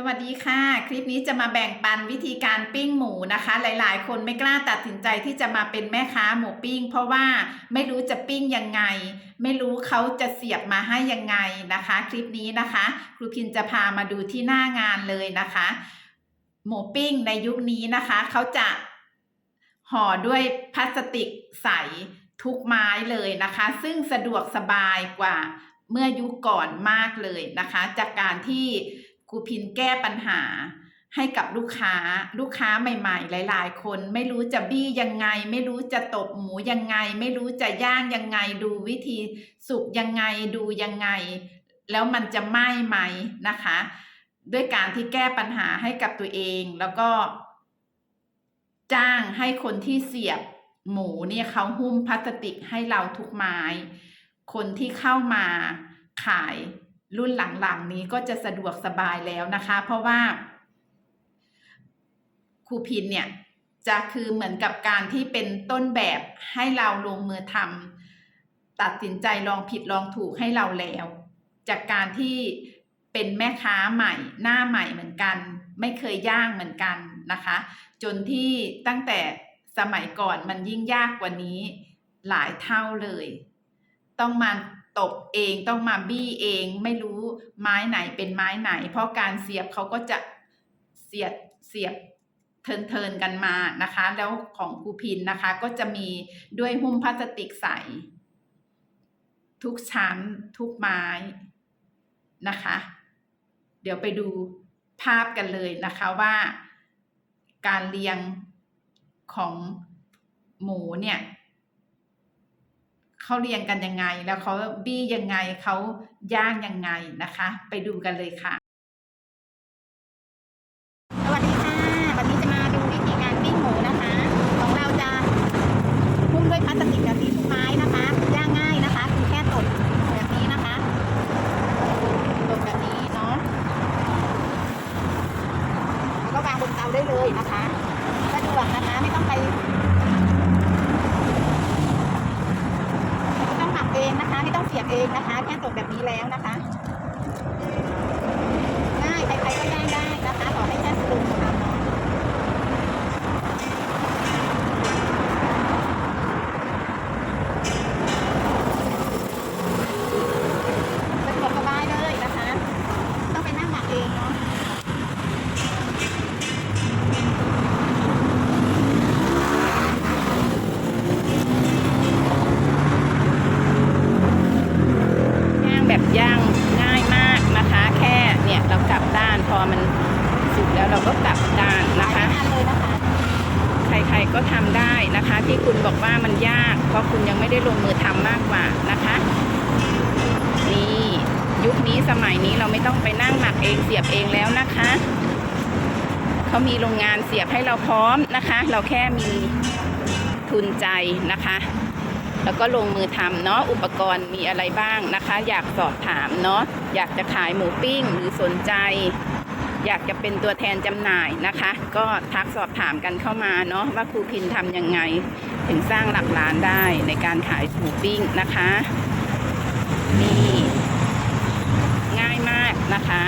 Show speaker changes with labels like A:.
A: สวัสดีค่ะ คลิปนี้จะมาแบ่งปันวิธีการปิ้งหมูนะคะ หลาย ๆ คนไม่กล้าตัดสินใจที่จะมาเป็นแม่ค้าหมูปิ้ง เพราะว่าไม่รู้จะปิ้งยังไง ไม่รู้เขาจะเสียบมาให้ยังไงนะคะ คลิปนี้นะคะ ครูพินจะพามาดูที่หน้างานเลยนะคะ หมูปิ้งในยุคนี้นะคะเขาจะห่อด้วยพลาสติกใสทุกไม้เลยนะคะ ซึ่งสะดวกสบายกว่าเมื่อยุคก่อนมากเลยนะคะ จากการที่ ครูพินแก้ปัญหาให้กับลูกค้าลูกค้าใหม่ ๆ หลาย ๆ คน ไม่รู้จะบี้ยังไง ไม่รู้จะตบหมูยังไง ไม่รู้จะย่างยังไง ดูวิธีสุกยังไงดูยังไง แล้วมันจะไหม้ไหมนะคะ ด้วยการที่แก้ปัญหาให้กับตัวเองแล้วก็ จ้างให้คนที่เสียบหมูเนี่ยเขาหุ้มพลาสติกให้เราทุกไม้ คนที่เข้ามาขาย รุ่นหลังๆนี้ก็จะสะดวกสบายแล้วนะคะ เพราะว่าครูพินเนี่ย จะคือเหมือนกับการที่เป็นต้นแบบให้เราลงมือทำตัดสินใจลองผิดลองถูกให้เราแล้ว จากการที่เป็นแม่ค้าใหม่หน้าใหม่เหมือนกัน ไม่เคยย่างเหมือนกันนะคะ จนที่ตั้งแต่สมัยก่อนมันยิ่งยากกว่านี้หลายเท่าเลย ต้องมา ตบเองต้องมาบี้เองไม่รู้ไม้ไหนเป็นไม้ไหน เพราะการเสียบเขาก็จะเสียบเสียบเทินเทินๆกันมานะคะ แล้วของครูพินนะคะ ก็จะมีด้วยหุ้มพลาสติกใส ทุกชั้นทุกไม้นะคะ เดี๋ยวไปดูภาพกันเลยนะคะว่าการเรียงของหมูเนี่ย เขาเรียงกันยังไง แล้วเขาบี้ยังไงเขาย่างยังไงนะคะ ไปดูกันเลยค่ะ
B: สวัสดีค่ะ วันนี้จะมาดูวิธีการปิ้งหมูนะคะ ของเราจะหุ้มด้วยพลาสติกแบบนี้ทุกไม้นะคะ ย่างง่ายนะคะคือแค่ตดแบบนี้นะคะตดแบบนี้เนาะแล้วก็วางบนเตาได้เลยนะคะสะดวกนะคะไม่ต้องไปไม่ต้องหมักเองนะคะ ไม่ต้องเสียบเองนะคะ แค่ตดแบบนี้แล้วนะคะง่ายใครๆก็ย่างได้นะคะขอให้แค่ ย่างแบบย่างง่ายมากนะคะ แค่เนี่ยเรากลับด้านพอมันสุกแล้วเราก็กลับด้านนะคะเลยนะคะ
A: ใครๆก็ทำได้นะคะ ที่คุณบอกว่ามันยากเพราะคุณยังไม่ได้ลงมือทำมากกว่านะคะนี่ยุคนี้สมัยนี้เราไม่ต้องไปนั่งหมักเองเสียบเองแล้วนะคะเขามีโรงงานเสียบให้เราพร้อมนะคะ เราแค่มีทุนใจนะคะ แล้วก็ลงมือทำเนาะอุปกรณ์มีอะไรบ้างนะคะ อยากสอบถามเนาะอยากจะขายหมูปิ้งหรือสนใจ อยากจะเป็นตัวแทนจำหน่ายนะคะ ก็ทักสอบถามกันเข้ามาเนาะว่าครูพินทำยังไง ถึงสร้างหลักล้านได้ในการขายหมูปิ้งนะคะนี่ง่ายมากนะคะ